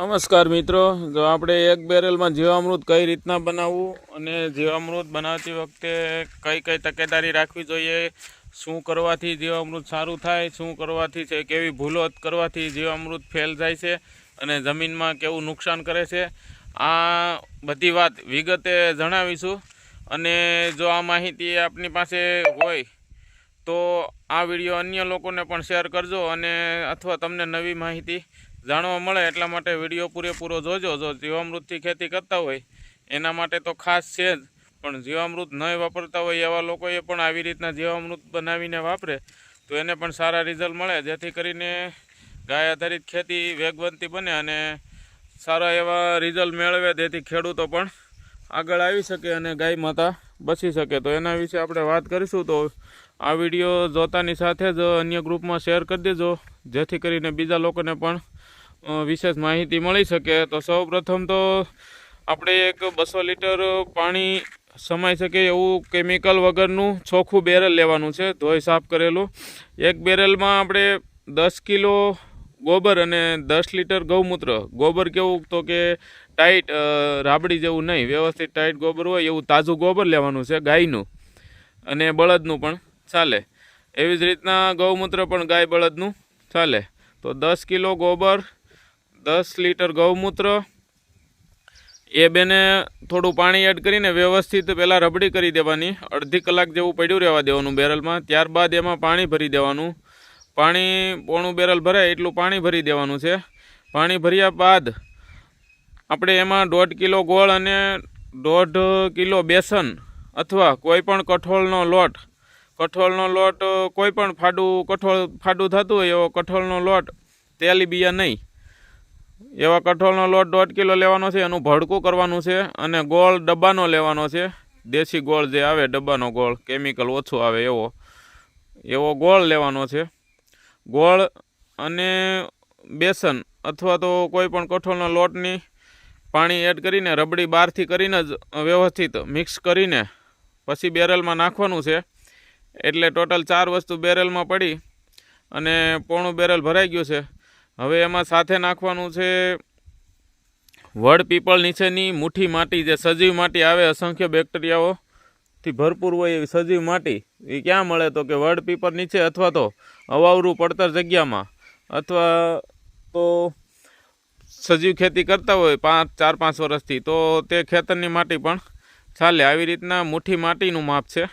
નમસ્કાર મિત્રો. જો આપણે એક બેરલમાં જીવામૃત કઈ રીતના બનાવવું અને જીવામૃત બનાવતી વખતે કઈ કઈ તકેદારી રાખવી જોઈએ, શું કરવાથી જીવામૃત સારું થાય, શું કરવાથી છે, કેવી ભૂલો કરવાથી જીવામૃત ફેલ જાય છે અને જમીનમાં કેવું નુકસાન કરે છે, આ બધી વાત વિગતે જણાવીશું. અને જો આ માહિતી આપની પાસે હોય, તો આ વીડિયો અન્ય લોકોને પણ શેર કરજો અને અથવા તમને નવી માહિતી જાણવા મળે એટલા માટે વીડિયો પૂરેપૂરો જોજો. જો જીવામૃતથી ખેતી કરતા હોય, એના માટે તો ખાસ છે જ. પણ જીવામૃત નહીં વાપરતા હોય એવા લોકોએ પણ આવી રીતના જીવામૃત બનાવીને વાપરે, તો એને પણ સારા રિઝલ્ટ મળે. જેથી કરીને ગાય આધારિત ખેતી વેગવંતી બને અને સારા એવા રિઝલ્ટ મેળવે. તેથી ખેડૂતો પણ આગળ આવી શકે અને ગાય માતા બચી શકે. તો એના વિશે આપણે વાત કરીશું. તો આ વીડિયો જોતાની સાથે જ અન્ય ગ્રુપમાં શેર કરી દેજો. જેથી કરીને બીજા લોકોને પણ વિશેષ માહિતી મળી શકે. તો સૌપ્રથમ તો આપણે એક બસો લીટર પાણી સમાઈ શકે એવું કેમિકલ વગરનું ચોખ્ખું બેરલ લેવાનું છે. ધોઈ સાફ કરેલું. એક બેરલમાં આપણે દસ કિલો ગોબર અને દસ લીટર ગૌમૂત્ર. ગોબર કેવું તો કે ટાઈટ રાબડી જેવું નહીં, વ્યવસ્થિત ટાઈટ ગોબર હોય એવું તાજું ગોબર લેવાનું છે ગાયનું અને બળદનું પણ ચાલે. એવી જ રીતના ગૌમૂત્ર પણ ગાય બળદનું ચાલે. તો દસ કિલો ગોબર દસ લીટર ગૌમૂત્ર. એ બેને થોડું પાણી એડ કરીને વ્યવસ્થિત પહેલાં રબડી કરી દેવાની. અડધી કલાક જેવું પડ્યું રહેવા દેવાનું બેરલમાં. ત્યારબાદ એમાં પાણી ભરી દેવાનું. પાણી, પોણું બેરલ ભરાય એટલું પાણી ભરી દેવાનું છે. પાણી ભર્યા બાદ આપણે એમાં દોઢ કિલો ગોળ અને દોઢ કિલો બેસન અથવા કોઈ પણ કઠોળનો લોટ કઠોળનો લોટ કોઈપણ કોઈ ફાડું, કઠોળ ફાડું થતું હોય એવો કઠોળનો લોટ તેલીબિયા નહીં. એવા કઠોળનો લોટ દોઢ કિલો લેવાનો છે, એનું ભડકું કરવાનું છે અને ગોળ ડબ્બાનો લેવાનો છે. દેશી ગોળ જે આવે, ડબ્બાનો ગોળ કેમિકલ ઓછું આવે એવો. એવો ગોળ લેવાનો છે. ગોળ અને બેસન અથવા તો કોઈ પણ કઠોળના લોટની પાણી એડ કરીને રબડી બહારથી કરીને જ વ્યવસ્થિત મિક્સ કરીને પછી બેરલમાં નાખવાનું છે. એટલે ટોટલ ચાર વસ્તુ બેરલમાં પડી અને પોણું બેરલ ભરાઈ ગયું છે. હવે એમાં સાથે નાખવાનું છે વડ પીપળ નીચેની મુઠ્ઠી માટી જે સજીવ માટી આવે, અસંખ્ય બેક્ટેરિયાઓથી ભરપૂર હોય એવી સજીવ માટી એ ક્યાં મળે તો કે વડ પીપળ નીચે અથવા તો અવાવરું પડતર જગ્યામાં અથવા તો સજીવ ખેતી કરતા હોય પાંચ, ચાર, પાંચ વર્ષથી, તો તે ખેતરની માટી પણ ચાલે. આવી રીતના મુઠ્ઠી માટીનું માપ છે.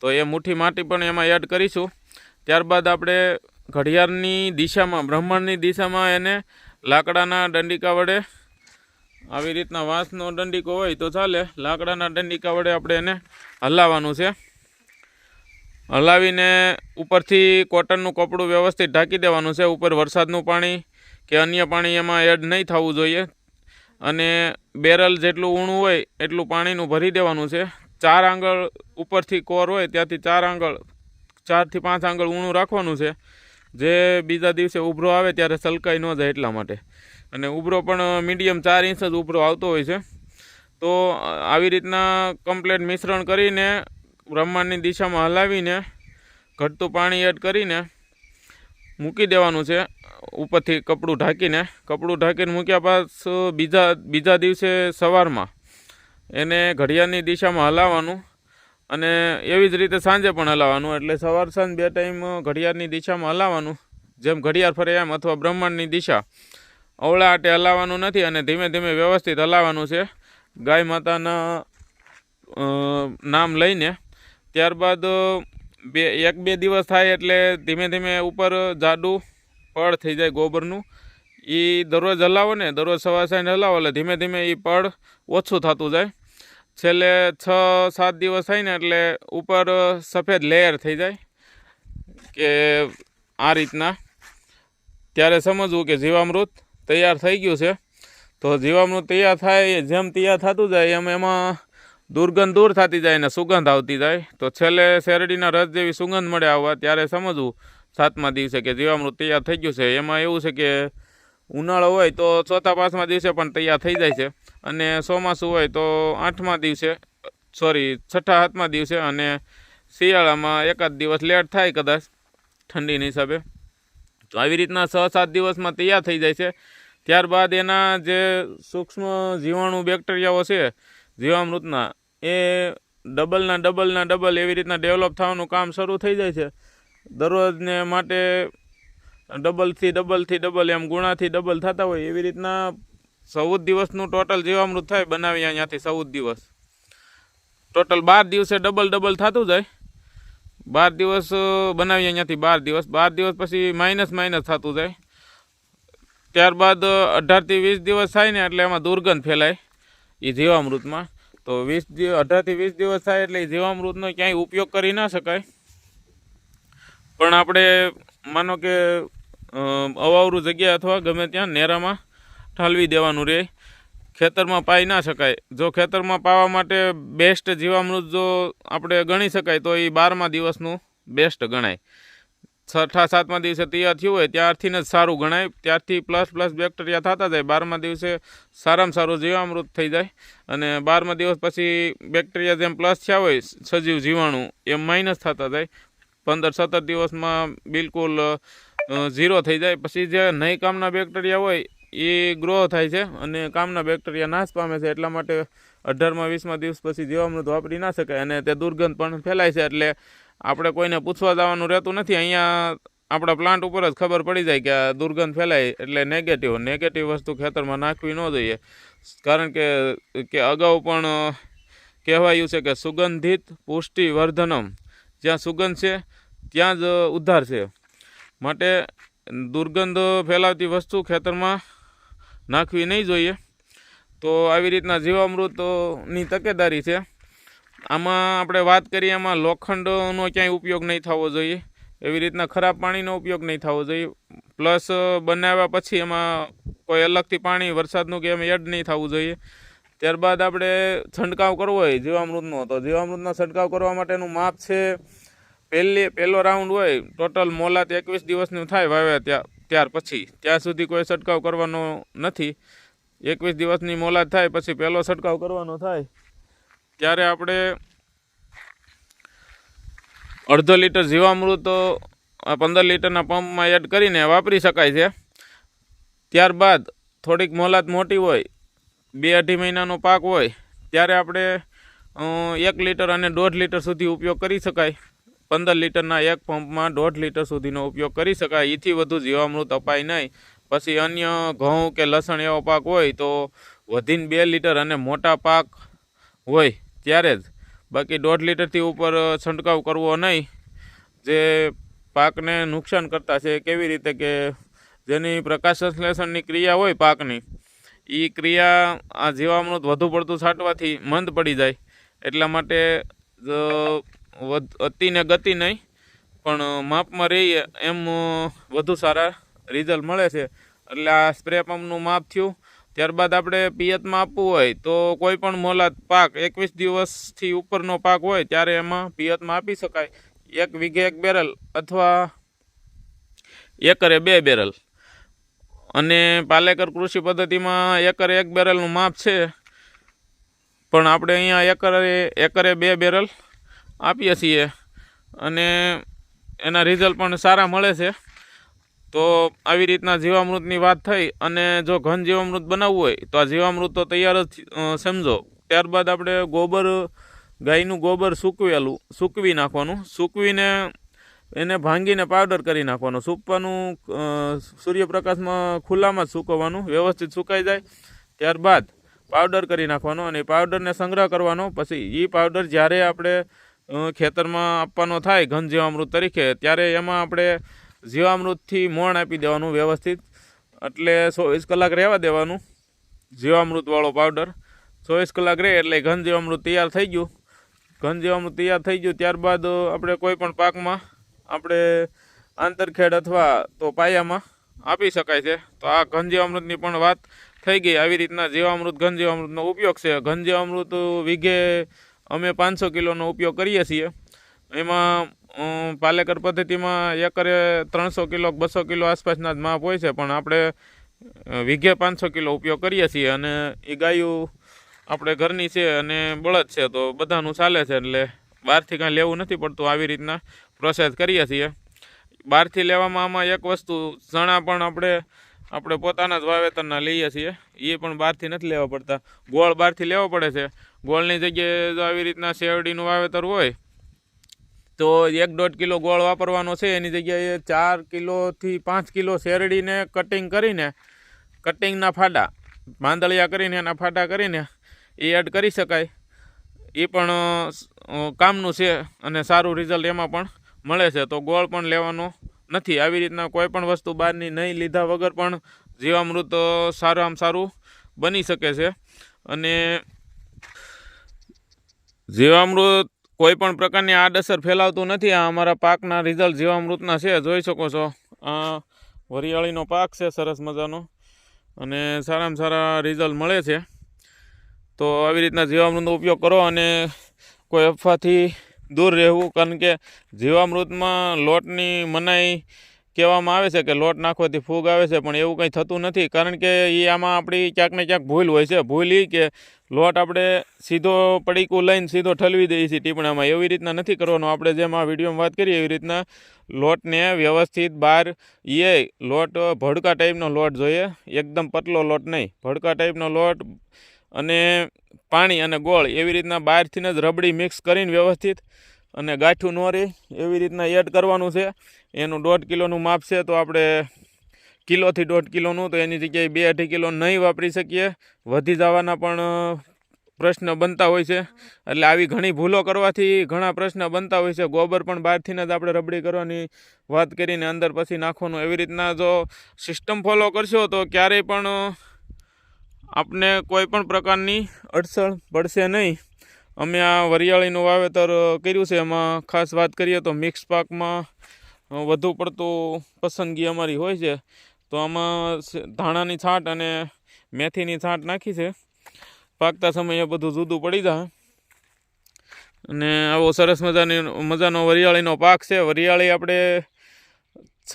તો એ મુઠ્ઠી માટી પણ એમાં એડ કરીશું. ત્યારબાદ આપણે ઘડિયાળની દિશામાં, બ્રહ્માંડની દિશામાં એને લાકડાના દંડિકા વડે, આવી રીતના વાંસનો દંડિકો હોય તો ચાલે, લાકડાના દંડિકા વડે આપણે એને હલાવવાનું છે. હલાવીને ઉપરથી કોટનનું કપડું વ્યવસ્થિત ઢાંકી દેવાનું છે, ઉપર વરસાદનું પાણી કે અન્ય પાણી એમાં એડ નહીં થવું જોઈએ. અને બેરલ જેટલું ઊણું હોય એટલું પાણીનું ભરી દેવાનું છે. ચાર આંગળ ઉપરથી કોર હોય ત્યાંથી ચાર આંગળ, ચારથી પાંચ આંગળ ઊણું રાખવાનું છે. જે બીજા દિવસે ઉભરો આવે ત્યારે સલકાઈ ન જાય એટલા માટે. અને ઉભરો પણ મીડિયમ ચાર ઇંચ જ ઉભરો આવતો હોય છે. તો આવી રીતના કમ્પ્લેટ મિશ્રણ કરીને, બ્રહ્માંડની દિશામાં હલાવીને, ઘટતું પાણી એડ કરીને મૂકી દેવાનું છે. ઉપરથી કપડું ઢાંકીને કપડું ઢાંકીને મૂક્યા બાદ બીજા બીજા દિવસે સવારમાં એને ઘડિયાળની દિશામાં હલાવવાનું. અને એવી જ રીતે સાંજે પણ હલાવવાનું, એટલે સવાર સાંજ બે ટાઈમ ઘડિયાળની દિશામાં હલાવવાનું. જેમ ઘડિયાળ ફરે એમ અથવા બ્રહ્માંડની દિશા. અવળા આટે હલાવવાનું નથી અને ધીમે ધીમે વ્યવસ્થિત હલાવવાનું છે. ગાય માતાના નામ લઈને ત્યારબાદ બે, એક બે દિવસ થાય એટલે ધીમે ધીમે ઉપર જાડું પડ થઈ જાય ગોબરનું. એ દરરોજ હલાવો ને, દરરોજ સવાર સાંજ હલાવો એટલે ધીમે ધીમે એ પડ ઓછું થતું જાય. છેલ્લે છ, સાત દિવસ થાય ને એટલે ઉપર સફેદ લેયર થઈ જાય કે આ રીતના. ત્યારે સમજવું કે જીવામૃત તૈયાર થઈ ગયું છે. તો જીવામૃત તૈયાર થાય જેમ તૈયાર થતું જાય એમ એમાં દુર્ગંધ દૂર થતી જાય ને સુગંધ આવતી જાય. તો છેલ્લે શેરડીના રસ જેવી સુગંધ મળે આવવા. ત્યારે સમજવું સાતમા દિવસે કે જીવામૃત તૈયાર થઈ ગયું છે. એમાં એવું છે કે ઉનાળો હોય તો ચોથા પાંચમા દિવસે પણ તૈયાર થઈ જાય છે. અને ચોમાસું હોય તો આઠમા દિવસે, સોરી, છઠ્ઠા, સાતમા દિવસે અને શિયાળામાં એકાદ દિવસ લેટ થાય કદાચ, ઠંડીના હિસાબે. તો આવી રીતના છ, સાત દિવસમાં તૈયાર થઈ જાય છે. ત્યારબાદ એના જે સૂક્ષ્મ જીવાણુ બેક્ટેરિયાઓ છે, જીવામૃતના, એ ડબલના ડબલના ડબલ એવી રીતના ડેવલપ થવાનું કામ શરૂ થઈ જાય છે. દરરોજને માટે ડબલથી ડબલથી ડબલ એમ ગુણાથી ડબલ થતા હોય એવી રીતના ચૌદ દિવસનું ટોટલ જીવામૃત થાય બનાવીએ અહીંયાથી ચૌદ દિવસ. ટોટલ બાર દિવસે ડબલ ડબલ થતું જાય. બાર દિવસ બનાવીએ અહીંયાથી બાર દિવસ. બાર દિવસ પછી માઇનસ માઇનસ થતું જાય. ત્યારબાદ અઢારથી વીસ દિવસ થાય ને એટલે એમાં દુર્ગંધ ફેલાય એ જીવામૃતમાં. તો વીસ અઢારથી વીસ દિવસ થાય એટલે એ જીવામૃતનો ક્યાંય ઉપયોગ કરી ના શકાય. પણ આપણે, માનો કે અવાવરું જગ્યા અથવા ગમે ત્યાં નેરામાં ઠાલવી દેવાનું રહે ખેતરમાં પાઈ ના શકાય. જો ખેતરમાં પાવા માટે બેસ્ટ જીવામૃત જો આપણે ગણી શકાય, તો એ બારમા દિવસનું બેસ્ટ ગણાય. છઠ્ઠા સાતમા દિવસે તૈયાર થયું હોય, ત્યારથી જ સારું ગણાય. ત્યારથી પ્લસ પ્લસ બેક્ટેરિયા થતા જાય. બારમા દિવસે સારામાં સારું જીવામૃત થઈ જાય. અને બારમા દિવસ પછી બેક્ટેરિયા જેમ પ્લસ થયા હોય, સજીવ જીવાણુ, એમ માઇનસ થતા જાય. પંદર, સત્તર દિવસમાં બિલકુલ ઝીરો થઈ જાય. પછી જે નહીં કામના બેક્ટેરિયા હોય, એ ગ્રો થાય છે અને કામના બેક્ટેરિયા નાશ પામે છે. એટલા માટે અઢારમા, વીસમા દિવસ પછી જીવામૃત વાપરી ના શકાય અને તે દુર્ગંધ પણ ફેલાય છે. એટલે આપણે કોઈને પૂછવા જવાનું રહેતું નથી. અહીંયા આપણા પ્લાન્ટ ઉપર જ ખબર પડી જાય કે આ દુર્ગંધ ફેલાય એટલે નેગેટિવ નેગેટિવ વસ્તુ ખેતરમાં નાખવી ન જોઈએ. કારણ કે કે અગાઉ પણ કહેવાયું છે કે સુગંધિત પુષ્ટિ વર્ધનમ જ્યાં સુગંધ છે, ત્યાં જ ઉદ્ધાર છે. માટે દુર્ગંધ ફેલાવતી વસ્તુ ખેતરમાં નાખવી નહીં જોઈએ. તો આવી રીતના જીવામૃતની તકેદારી છે. આમાં આપણે વાત કરીએ એમાં લોખંડનો ક્યાંય ઉપયોગ નહીં થવો જોઈએ. એવી રીતના ખરાબ પાણીનો ઉપયોગ નહીં થવો જોઈએ. પ્લસ બનાવ્યા પછી એમાં કોઈ અલગથી પાણી વરસાદનું કે એમ એડ નહીં થવું જોઈએ. ત્યારબાદ આપણે છંટકાવ કરવો હોય જીવામૃતનો. તો જીવામૃતનો છંટકાવ કરવા માટેનું માપ છે પહેલી, પહેલો રાઉન્ડ હોય ટોટલ મોલાત એકવીસ દિવસનું થાય વાવ્યા ત્યાં, ત્યાર પછી. ત્યાં સુધી કોઈ છંટકાવ કરવાનો નથી. એકવીસ દિવસની મોલાત થાય, પછી પહેલો છંટકાવ કરવાનો થાય. ત્યારે આપણે અડધો લીટર જીવામૃત પંદર લીટરના પંપમાં એડ કરીને વાપરી શકાય છે. ત્યારબાદ થોડીક મોલાત મોટી હોય, બે અઢી મહિનાનો પાક હોય, ત્યારે આપણે એક લીટર અને દોઢ લીટર સુધી ઉપયોગ કરી શકાય. પંદર લીટરના એક પંપમાં દોઢ લીટર સુધીનો ઉપયોગ કરી શકાય. એથી વધુ જીવામૃત અપાય નહીં. પછી અન્ય ઘઉં કે લસણ એવો પાક હોય તો વધીને બે લીટર અને મોટા પાક હોય ત્યારે જ. બાકી દોઢ લીટરથી ઉપર છંટકાવ કરવો નહીં. જે પાકને નુકસાન કરતા છે કેવી રીતે કે જેની પ્રકાશ સંશ્લેષણની ક્રિયા હોય પાકની એ ક્રિયા આ જીવામૃત વધુ પડતું છાંટવાથી મંદ પડી જાય. એટલા માટે જ વધ- અતિને ગતિ નહીં. પણ માપમાં રહીએ એમ વધુ સારા રિઝલ્ટ મળે છે. એટલે આ સ્પ્રે પંપનું માપ થયું. ત્યારબાદ આપણે પિયતમાં આપવું હોય તો કોઈ પણ મોલાદ પાક એકવીસ દિવસથી ઉપરનો પાક હોય ત્યારે એમાં પિયતમાં આપી શકાય. એક વીઘે એક બેરલ અથવા એકરે બે બેરલ અને પાલેકર કૃષિ પદ્ધતિમાં એકરે એક બેરલનું માપ છે. પણ આપણે અહીંયા એકરે એકરે બે બેરલ આપીએ છીએ. અને એના રિઝલ્ટ પણ સારા મળે છે. તો આવી રીતના જીવામૃતની વાત થઈ અને જો ઘન જીવામૃત બનાવવું હોય તો આ જીવામૃત તો તૈયાર જ સમજો. ત્યારબાદ આપણે ગોબર, ગાયનું ગોબર સૂકવેલું, સૂકવી નાખવાનું. સૂકવીને એને ભાંગીને પાવડર કરી નાખવાનો. સૂકવાનું સૂર્યપ્રકાશમાં ખુલ્લામાં જ સૂકવવાનું. વ્યવસ્થિત સુકાઈ જાય. ત્યારબાદ પાવડર કરી નાખવાનો અને પાવડરને સંગ્રહ કરવાનો. પછી એ પાવડર જ્યારે આપણે ખેતરમાં આપવાનો થાય ઘન જીવામૃત તરીકે, ત્યારે એમાં આપણે જીવામૃતથી મોણ આપી દેવાનું વ્યવસ્થિત. એટલે ચોવીસ કલાક રહેવા દેવાનું. જીવામૃતવાળો પાવડર. ચોવીસ કલાક રહે એટલે ઘન જીવામૃત તૈયાર થઈ ગયું. ઘન જીવામૃત તૈયાર થઈ ગયું, ત્યારબાદ આપણે કોઈ પણ પાકમાં આપણે આંતરખેડ અથવા તો પાયામાં આપી શકાય છે. તો આ ઘન જીવામૃતની પણ વાત થઈ ગઈ. આવી રીતના જીવામૃત, ઘન જીવામૃતનો ઉપયોગ છે. ઘન જીવામૃત વીઘે અમે પાંચસો કિલોનો ઉપયોગ કરીએ છીએ. એમાં પાલેકર પદ્ધતિમાં એકરે ત્રણસો કિલો, બસો કિલો આસપાસના જ માપ હોય છે, પણ આપણે વીઘે પાંચસો કિલો ઉપયોગ કરીએ છીએ અને એ ગાયું આપણે ઘરની છે અને બળદ છે, તો બધાનું ચાલે છે, એટલે બહારથી કાંઈ લેવું નથી પડતું, આવી રીતના પ્રોસેસ કરીએ છીએ. બહારથી લેવામાં આમાં એક વસ્તુ, ચણા પણ આપણે આપણે પોતાના જ વાવેતરના લઈએ છીએ. એ પણ બહારથી નથી લેવા પડતા. ગોળ બહારથી લેવો પડે છે. ગોળની જગ્યાએ જો આવી રીતના શેરડીનું વાવેતર હોય, તો એક દોઢ કિલો ગોળ વાપરવાનો છે. એની જગ્યાએ ચાર કિલોથી પાંચ કિલો શેરડીને કટિંગ કરીને કટિંગના ફાડા, માંદળિયા કરીને, એના ફાડા કરીને એ એડ કરી શકાય. એ પણ કામનું છે અને સારું રિઝલ્ટ એમાં પણ મળે છે. તો ગોળ પણ લેવાનો નથી. આવી રીતના કોઈ પણ વસ્તુ બહારની નહીં લીધા વગર પણ જીવામૃત સારામાં સારું બની શકે છે. અને જીવામૃત કોઈ પણ પ્રકારની આડઅસર ફેલાવતું નથી. આ અમારા પાકના રિઝલ્ટ જીવામૃતના છે. જોઈ શકો છો. આ વરિયાળીનો પાક છે, સરસ મજાનો. અને સારામાં સારા રિઝલ્ટ મળે છે. તો આવી રીતના જીવામૃતનો ઉપયોગ કરો અને કોઈ અફવાથી દૂર રહેવું, કારણ કે જીવામૃતમાં લોટની મનાઈ કહેવામાં આવે છે કે લોટ નાખવાથી ફૂગ આવે છે, પણ એવું કંઈ થતું નથી. કારણ કે એ આમાં આપણી ક્યાંક ને ક્યાંક ભૂલ હોય છે. ભૂલ એ કે લોટ આપણે સીધો પડીકું લઈને સીધો ઠલવી દઈએ છીએ ટીપણામાં. એવી રીતના નથી કરવાનું. આપણે જેમ આ વિડીયોમાં વાત કરીએ એવી રીતના લોટને વ્યવસ્થિત બહાર એ લોટ ભડકા ટાઈપનો લોટ જોઈએ. એકદમ પતલો લોટ નહીં. ભડકા ટાઈપનો લોટ અને પાણી અને ગોળ એવી રીતના બહારથી જ રબડી મિક્સ કરીને વ્યવસ્થિત અને ગાંઠું ન રહે એવી રીતના એડ કરવાનું છે. એનું દોઢ કિલોનું માપ છે તો આપણે કિલોથી દોઢ કિલોનું તો એની જગ્યાએ બે અઢી કિલો નહીં વાપરી શકીએ. વધી જવાના પણ પ્રશ્ન બનતા હોય છે. એટલે આવી ઘણી ભૂલો કરવાથી ઘણા પ્રશ્ન બનતા હોય છે. ગોબર પણ બહારથી જ આપણે રબડી કરવાની વાત કરીને અંદર પછી નાખવાનું. એવી રીતના જો સિસ્ટમ ફોલો કરશો તો ક્યારેય પણ આપને કોઈ પણ પ્રકારની અડચણ પડશે નહીં. અમે આ વરિયાળીનું વાવેતર કર્યું છે. એમાં ખાસ વાત કરીએ તો મિક્સ પાકમાં વધુ પડતું પસંદગી અમારી હોય છે. તો આમાં ધાણાની છાંટ અને મેથીની છાંટ નાખી છે. પાકતા સમયે બધું જુદું પડી જાય. અને આવો સરસ મજાની, મજાનો વરિયાળીનો પાક છે. વરિયાળી આપણે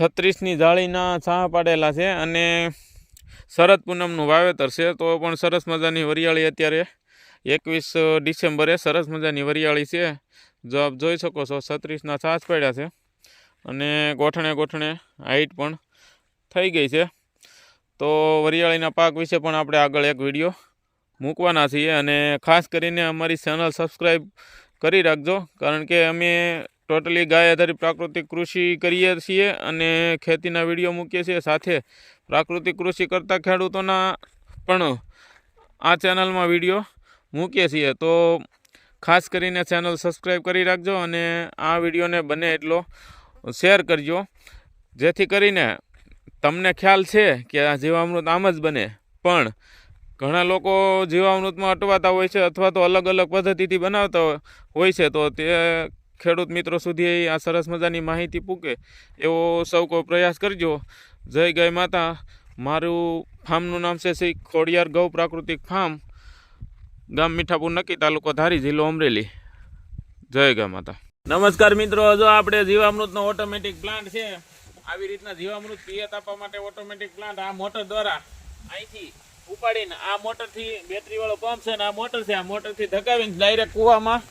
છત્રીસની જાળીના છાં પાડેલા છે અને શરદ પૂનમનું વાવેતર છે, તો પણ સરસ મજાની વરિયાળી અત્યારે એકવીસ ડિસેમ્બરે સરસ મજાની વરિયાળી છે. જો આપ જોઈ શકો છો, છત્રીસના છાસ પડ્યા છે અને ગોઠણે ગોઠણે હાઈટ પણ થઈ ગઈ છે. તો વરિયાળીના પાક વિશે પણ આપણે આગળ એક વીડિયો મૂકવાના છીએ અને ખાસ કરીને અમારી ચેનલ સબસ્ક્રાઈબ કરી રાખજો, કારણ કે અમે ટોટલી ગાય આધારિત પ્રાકૃતિક કૃષિ કરીએ છીએ અને ખેતીના વીડિયો મૂકીએ છીએ સાથે પ્રાકૃતિક કૃષિ કરતા ખેડૂતોના પણ આ ચેનલમાં વીડિયો મૂકીએ છીએ. તો ખાસ કરીને ચેનલ સબસ્ક્રાઈબ કરી રાખજો અને આ વિડીયોને બને એટલો શેર કરજો. જેથી કરીને તમને ખ્યાલ છે કે આ જીવામૃત આમ જ બને. પણ ઘણા લોકો જીવામૃતમાં અટવાતા હોય છે અથવા તો અલગ અલગ પદ્ધતિથી બનાવતા હોય છે તો તે ખેડૂત મિત્રો સુધી આ સરસ મજાની માહિતી પૂકે, એવો સૌ કોઈ પ્રયાસ કરજો. જય ગાય માતા. મારું ફાર્મનું નામ છે શ્રી ખોડિયાર ગૌ પ્રાકૃતિક ફાર્મ, ગામ મીઠાપુર, નક્કી તાલુકો ધારી, જિલ્લો અમરેલી. જય ગાય માતા. નમસ્કાર મિત્રો, જો આપણે જીવામૃતનો ઓટોમેટિક પ્લાન્ટ છે, આવી રીતના જીવામૃત પિયત આપવા માટે ઓટોમેટિક પ્લાન્ટ આ મોટર દ્વારા અહીંથી ઉપાડીને આ મોટરથી બેટરીવાળો પંપ છે ને આ મોટર છે, આ મોટરથી ધકાવીને ડાયરેક્ટ કૂવામાં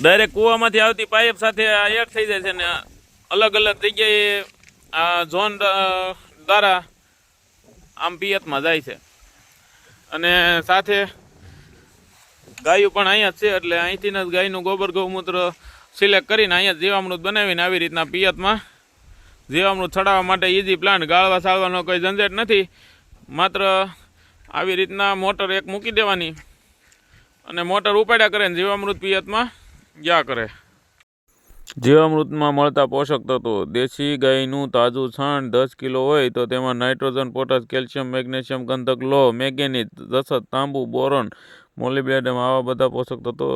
ડાયરેક્ટ કૂવામાંથી આવતી પાઇપ સાથે આ એડ થઈ જાય છે ને અલગ અલગ જગ્યાએ આ ઝોન દ્વારા આમ પિયતમાં જાય છે. અને સાથે ગાયું પણ અહીંયા જ છે, એટલે અહીંથી જ ગાયનું ગોબર ગૌમૂત્ર સિલેક્ટ કરીને અહીંયા જીવામૃત બનાવીને આવી રીતના પિયતમાં જીવામૃત ચડાવવા માટે ઇઝી પ્લાન્ટ ગાળવા સાળવાનો કોઈ ઝંઝટ નથી. માત્ર આવી રીતના મોટર એક મૂકી દેવાની અને મોટર ઉપાડ્યા કરે જીવામૃત પિયતમાં ગયા કરે? જીવામૃતમાં મળતા પોષક તત્વો, દેશી ગાયનું તાજું છાણ દસ કિલો હોય તો તેમાં નાઇટ્રોજન, પોટાશ, કેલ્શિયમ, મેગ્નેશિયમ, ગંધક, લો મેગ્નેનિઝ જસત તાંબુ, બોરોન મોલિબ્લેડમ આવા બધા પોષક તત્વો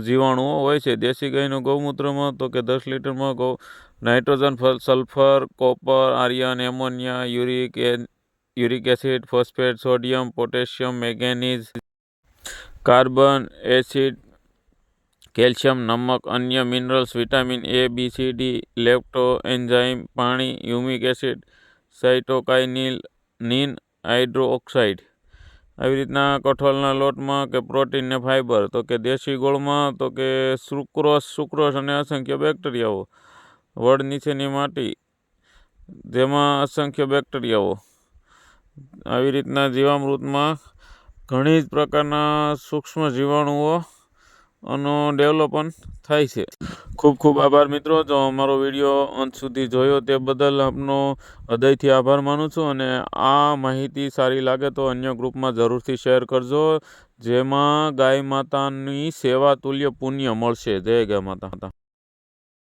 જીવાણુઓ હોય છે. દેશી ગાયનું ગૌમૂત્રમાં તો કે દસ લીટરમાં ગૌ nitrogen sulphur, copper, iron, ammonia, uric uric acid, phosphate, sodium, potassium, manganese, carbon, acid calcium, નમક, અન્ય minerals, vitamin A B C D લેપ્ટો enzyme પાણી humic acid cytokinin, hydroxide. આવી રીતના કઠોળના લોટમાં કે પ્રોટીન ને ફાઇબર, તો કે દેશી ગોળમાં, તો કે સુક્રોસ સુક્રોસ અને અસંખ્ય બેક્ટેરિયાઓ. વડ નીચેની માટી, જેમાં અસંખ્ય બેક્ટેરિયાઓ. આવી રીતના જીવામૃતમાં ઘણી જ પ્રકારના સૂક્ષ્મ જીવાણુઓ નો ડેવલપન થાય છે. ખૂબ ખૂબ આભાર મિત્રો, જો અમારો વીડિયો અંત સુધી જોયો તે બદલ આપનો હૃદયથી આભાર માનું છું અને આ માહિતી સારી લાગે તો અન્ય ગ્રુપમાં જરૂરથી શેર કરજો, જેમાં ગાય માતાની સેવા તુલ્ય પુણ્ય મળશે. જય ગાય માતા.